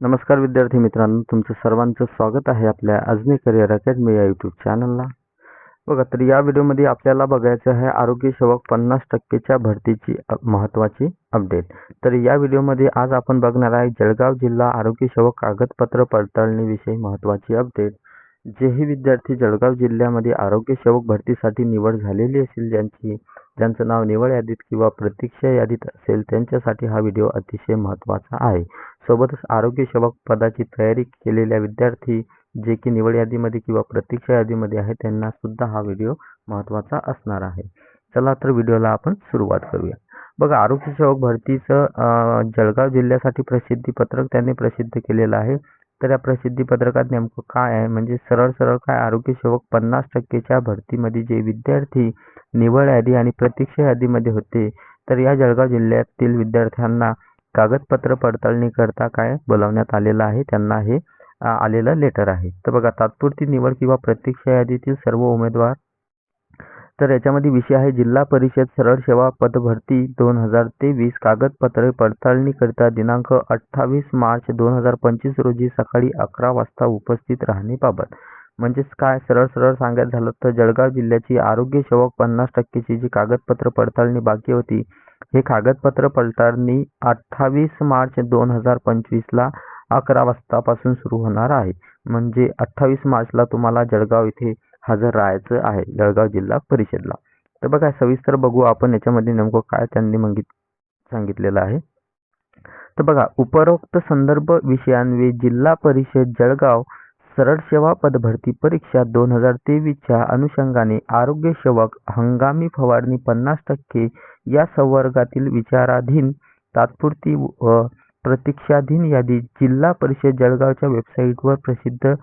नमस्कार विद्यार्थी मित्रांनो तुमचं सर्वांचं स्वागत आहे आपल्या अजनी करिअर अकॅडमी या यूट्यूब चॅनलला बघा तर या व्हिडिओमध्ये आपल्याला बघायचं आहे आरोग्य सेवक पन्नास टक्केच्या भरतीची महत्त्वाची अपडेट तर या व्हिडिओमध्ये आज आपण बघणार आहे जळगाव जिल्हा आरोग्य सेवक कागदपत्र पडताळणीविषयी महत्त्वाची अपडेट जेही विद्यार्थी जळगाव जिल्ह्यामध्ये आरोग्य सेवक भरतीसाठी निवड झालेली असेल ज्यांची ज्यांचं नाव निवड यादीत किंवा प्रतीक्षा यादीत असेल त्यांच्यासाठी हा व्हिडिओ अतिशय महत्त्वाचा आहे. सोबतच आरोग्य सेवक पदाची तयारी केलेल्या विद्यार्थी जे की निवड यादीमध्ये किंवा प्रतीक्षा यादीमध्ये आहे त्यांना सुद्धा हा व्हिडिओ महत्त्वाचा असणार आहे. चला तर व्हिडिओला आपण सुरुवात करूया. बघा आरोग्य सेवक भरतीचं जळगाव जिल्ह्यासाठी प्रसिद्धी पत्रक त्यांनी प्रसिद्ध केलेलं आहे. तर या प्रसिद्धी पत्रकात नेमकं काय आहे? म्हणजे सरळ सरळ काय आरोग्य सेवक पन्नास टक्केच्या भरतीमध्ये जे विद्यार्थी निवड यादी आणि प्रतीक्षा यादीमध्ये होते तर या जळगाव जिल्ह्यातील विद्यार्थ्यांना कागदपत्र पडताळणी करता काय बोलावण्यात आलेलं आहे? त्यांना हे आलेलं लेटर आहे. तर बघा तात्पुरती निवड किंवा प्रतीक्षा यादीतील सर्व उमेदवार तर याच्यामध्ये विषय आहे जिल्हा परिषद सरळ सेवा पदभरती दोन हजार तेवीस कागदपत्रे पडताळणी करता दिनांक अठ्ठावीस मार्च दोन हजार पंचवीस रोजी सकाळी अकरा वाजता उपस्थित राहणेबाबत. म्हणजेच काय? सरळ सरळ सांगायचं झालं तर जळगाव जिल्ह्याची आरोग्य सेवक पन्नास टक्केची जी कागदपत्र पडताळणी बाकी होती हे कागदपत्र पडताळणी अठ्ठावीस मार्च दोन हजार पंचवीसला अकरा वाजतापासून सुरू होणार आहे. म्हणजे अठ्ठावीस मार्चला तुम्हाला जळगाव इथे हजर राहायचं आहे जळगाव जिल्हा परिषदला. तर बघा सविस्तर बघू आपण याच्यामध्ये नेमकं काय त्यांनी मंगित सांगितलेलं आहे. तर बघा उपरोक्त संदर्भ विषयांवे जिल्हा परिषद जळगाव सरळ सेवा पदभरती परीक्षा दोन हजार तेवीसच्या अनुषंगाने आरोग्य सेवक हंगामी फवारणी पन्नास टक्के या संवर्गातील विचाराधीन तात्पुरती व प्रतीक्षाधीन यादी जिल्हा परिषद जळगावच्या वेबसाईटवर प्रसिद्ध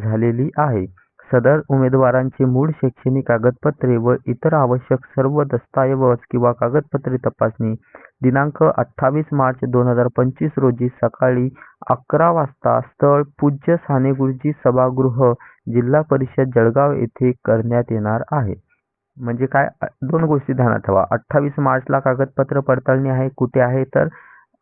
झालेली आहे. सदर उमेदवारांची मूळ शैक्षणिक कागदपत्रे व इतर आवश्यक सर्व दस्तऐवज किंवा कागदपत्रे तपासणी दिनांक अठ्ठावीस मार्च दोन हजार पंचवीस रोजी सकाळी अकरा वाजता स्थळ पूज्य साने गुरुजी सभागृह जिल्हा परिषद जळगाव येथे करण्यात येणार आहे. म्हणजे काय? दोन गोष्टी ध्यानात ठेवा. अठ्ठावीस मार्चला कागदपत्र पडताळणी आहे. कुठे आहे? तर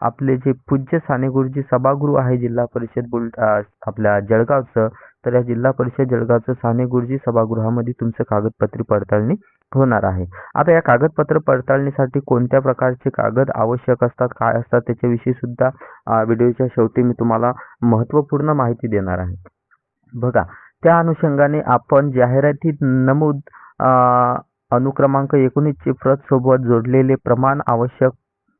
आपले जे पूज्य साने गुरुजी सभागृह आहे जिल्हा परिषद बुल आपल्या जळगावचं तर या जिल्हा परिषद जळगावचं साने गुरुजी सभागृहामध्ये तुमचं कागदपत्र पडताळणी होणार आहे. आता या कागदपत्र पडताळणीसाठी कोणत्या प्रकारचे कागद आवश्यक असतात काय असतात त्याच्याविषयी सुद्धा व्हिडिओच्या शेवटी मी तुम्हाला महत्त्वपूर्ण माहिती देणार आहे. बघा त्या अनुषंगाने आपण जाहिरातीत नमूद अनुक्रमांक एकोणीसची प्रत सोबत जोडलेले प्रमाण आवश्यक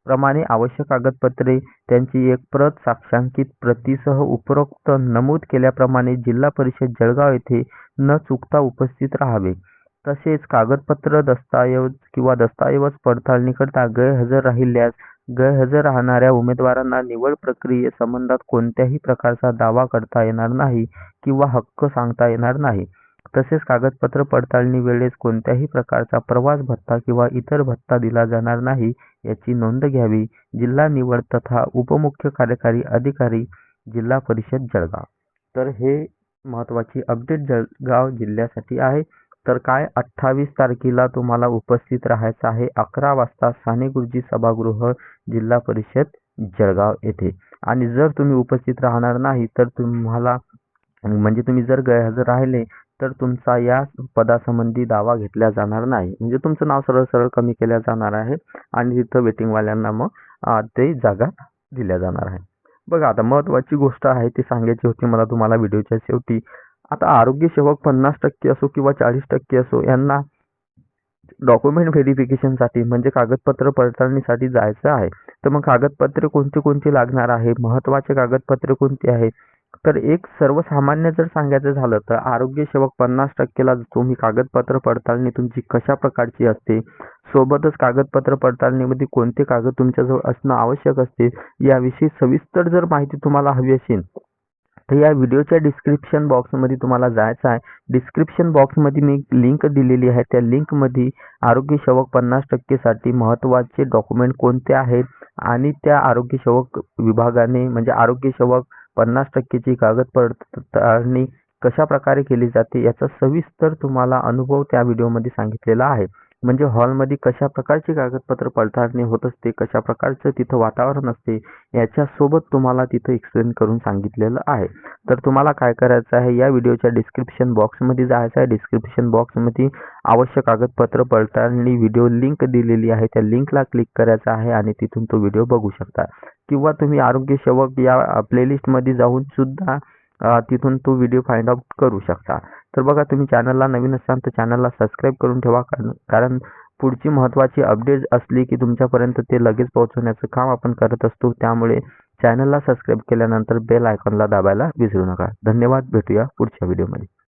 प्रमाणे आवश्यक कागदपत्रे त्यांची एक प्रत साक्षांकित प्रतीसह उपरोक्त नमूद केल्याप्रमाणे जिल्हा परिषद जळगाव येथे न चुकता उपस्थित राहावे. तसेच कागदपत्र दस्तऐवज किंवा दस्तऐवज पडताळणीकरता गैरहजर राहिल्यास गैरहजर राहणाऱ्या उमेदवारांना निवड प्रक्रियेसंबंधात कोणत्याही प्रकारचा दावा करता येणार नाही किंवा हक्क सांगता येणार नाही. तसेच कागदपत्र पडताळणी वेळेस कोणत्याही प्रकारचा प्रवास भत्ता किंवा इतर भत्ता दिला जाणार नाही याची नोंद घ्यावी. जिल्हा निवड तथा उपमुख्य कार्यकारी अधिकारी जिल्हा परिषद जळगाव. तर हे महत्त्वाची अपडेट जळगाव जिल्ह्यासाठी आहे. तर काय अठ्ठावीस तारखेला तुम्हाला उपस्थित राहायचं आहे? अकरा वाजता साने गुरुजी सभागृह जिल्हा परिषद जळगाव येथे. आणि जर तुम्ही उपस्थित राहणार नाही तर तुम्हाला म्हणजे तुम्ही जर गैरहजर राहिले तर तुमचा या पदासंबंधी दावा घेतला जाणार नाही. म्हणजे तुमचं नाव सरळ सरळ कमी केल्या जाणार आहे आणि तिथं वेटिंगवाल्यांना मग ते जागा दिल्या जाणार आहे. बघा आता महत्त्वाची गोष्ट आहे ती सांगायची होती मला तुम्हाला व्हिडिओच्या शेवटी. आता आरोग्य सेवक पन्नास टक्के असो किंवा चाळीस टक्के असो यांना डॉक्युमेंट व्हेरिफिकेशनसाठी म्हणजे कागदपत्र पडताळणीसाठी जायचं आहे. तर मग कागदपत्रे कोणती कोणती लागणार आहे? महत्त्वाचे कागदपत्रे कोणती आहे? तर एक सर्वसामान्य जर सांगायचं झालं तर आरोग्य सेवक पन्नास टक्केला तुम्ही कागदपत्र पडताळणी तुमची कशा प्रकारची असते सोबतच कागदपत्र पडताळणीमध्ये कोणते कागद तुमच्याजवळ असणं आवश्यक असते याविषयी सविस्तर जर माहिती तुम्हाला हवी असेल तर या व्हिडिओच्या डिस्क्रिप्शन बॉक्समध्ये तुम्हाला जायचं आहे. डिस्क्रिप्शन बॉक्समध्ये मी लिंक दिलेली आहे. त्या लिंकमध्ये आरोग्यसेवक पन्नास टक्केसाठी महत्त्वाचे डॉक्युमेंट कोणते आहेत? आणि त्या आरोग्यसेवक विभागाने म्हणजे आरोग्यसेवक पन्नास टक्केची कागदपत्रणी कशाप्रकारे कशा प्रकारे केली जाते याचा सविस्तर तुम्हाला अनुभव त्या व्हिडिओमध्ये सांगितलेला आहे. म्हणजे हॉलमध्ये कशा प्रकारची कागदपत्र पडताळणी होत असते कशा प्रकारचं तिथं वातावरण असते याच्यासोबत तुम्हाला तिथं एक्सप्लेन करून सांगितलेलं आहे. तर तुम्हाला काय करायचं आहे या व्हिडिओच्या डिस्क्रिप्शन बॉक्समध्ये जायचं आहे. डिस्क्रिप्शन बॉक्समध्ये आवश्यक कागदपत्र पडताळणी व्हिडिओ लिंक दिलेली आहे. त्या लिंकला क्लिक करायचं आहे आणि तिथून तो व्हिडिओ बघू शकता. किंवा तुम्ही आरोग्य सेवक या प्लेलिस्टमध्ये जाऊन सुद्धा तिथून तो व्हिडिओ फाइंड आउट करू शकता. तर बघा तुम्ही चॅनलला नवीन असाल तर चॅनलला सबस्क्राईब करून ठेवा. कारण कारण पुढची महत्त्वाची अपडेट असली की तुमच्यापर्यंत ते लगेच पोहोचवण्याचं काम आपण करत असतो. त्यामुळे चॅनलला सबस्क्राईब केल्यानंतर बेल आयकॉनला दाबायला विसरू नका. धन्यवाद. भेटूया पुढच्या व्हिडिओमध्ये